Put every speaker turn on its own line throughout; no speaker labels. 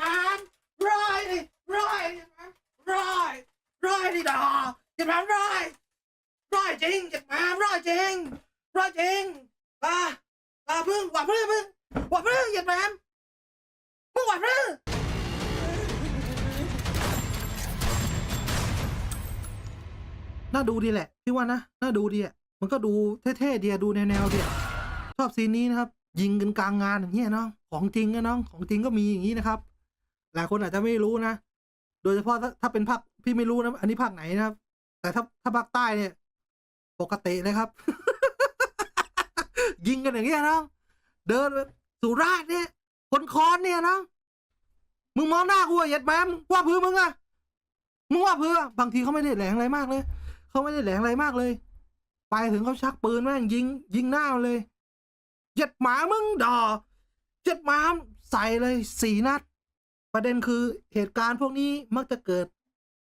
man right right right right ดิดอเจ็ดแมน right right จริงเจ็ดแมน right จริง right จริงอ่าอ่าพึ่งหวัดพึ่งพึ่งหวัดพึ่งเจ็ดแมนพึ่งหวัดพึ่งน่าดูดีแหละพี่ว่านะน่าดูดีอะมันก็ดูเท่ๆดีอะดูแนวๆดีอะชอบซีนนี้นะครับ ยิงกันกลางงานอย่างเงี้ยน้องของจริงนะน้องของจริงก็มีอย่างนี้นะครับ หลายคนอาจจะไม่รู้นะ โดยเฉพาะถ้าถ้าเป็นภาคพี่ไม่รู้นะอันนี้ภาคไหนนะครับ แต่ถ้าถ้าภาคใต้เนี่ย ปกติเลยครับ ยิงกันอย่างเงี้ยน้องเดินสุราษฎร์เนี่ย คนคอนเนี่ยน้องมึงมองหน้ากูอะเหยียดแมมงว่าพื้นมึงอะมึงว่าพื้นบางทีเขาไม่ได้แหลงอะไรมากเลยเขาไม่ได้แหลงอะไรมากเลย ไปถึงเขาชักปืนแม่งยิง ยิงหน้าเลย เหยียดหมามึงดอเหยียดหมาใส่เลยสี่นัด ประเด็นคือเหตุการณ์พวกนี้มักจะเกิด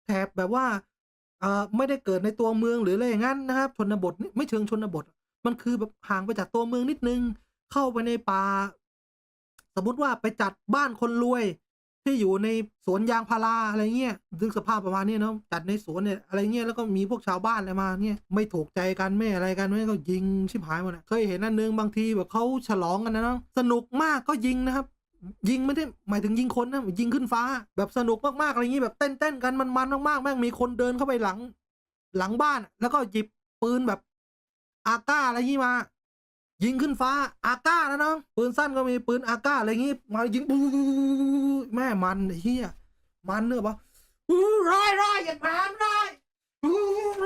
แถบแบบว่าเอ่อไม่ได้เกิดในตัวเมืองหรืออะไรอย่างนั้นนะครับชนบทไม่เชิงชนบท มันคือแบบห่างไปจากตัวเมืองนิดนึง เข้าไปในป่า สมมติว่าไปจัดบ้านคนรวย ที่อยู่ในสวนยางพาราอะไรเงี้ยซึ่งสภาพประมาณนี้เนาะจัดในสวนเนี่ยอะไรเงี้ยแล้วก็มีพวกชาวบ้านอะไรมาเนี่ยไม่ถูกใจกันไม่อะไรกันไม่ก็ยิงชิบหายหมดอะเคยเห็นอันนึงบางทีแบบเขาฉลองกันนะเนาะสนุกมากก็ยิงนะครับ ยิงไม่ได้หมายถึงยิงคนนะยิงขึ้นฟ้า แบบสนุกมากๆอะไรอย่างนี้แบบเต้นเต้นๆกันมันๆมากๆแม่งมีคนเดินเข้าไปหลัง หลังบ้านแล้วก็หยิบปืนแบบอาก้าอะไรอย่างนี้มา ยิงขึ้นฟ้าอาก้านะน้องปืนสั้นก็มีปืนอาก้าอะไรอย่างนี้มายิงปุ๊บแม่มันไอ้เฮียมันเนอะปะร้อยร้อยอย่ามาร้อย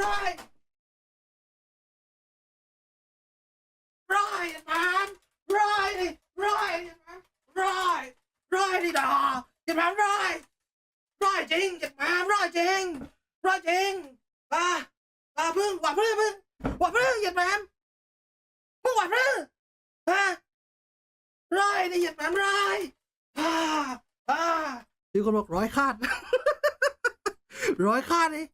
ร้อยร้อยอย่ามาร้อยร้อยอย่ามาร้อยร้อยดิดออย่ามาร้อยร้อยจริงอย่ามาร้อยจริงร้อยจริงอ่าอ่าพึ่งหวัดพึ่งพึ่งหวัดพึ่งอย่ามาม วไหมฮะร้อยนี่หยียดแหมมร้อยอ่าอ่ามีคนบอกร้อยคาด ร้อยคาดนี่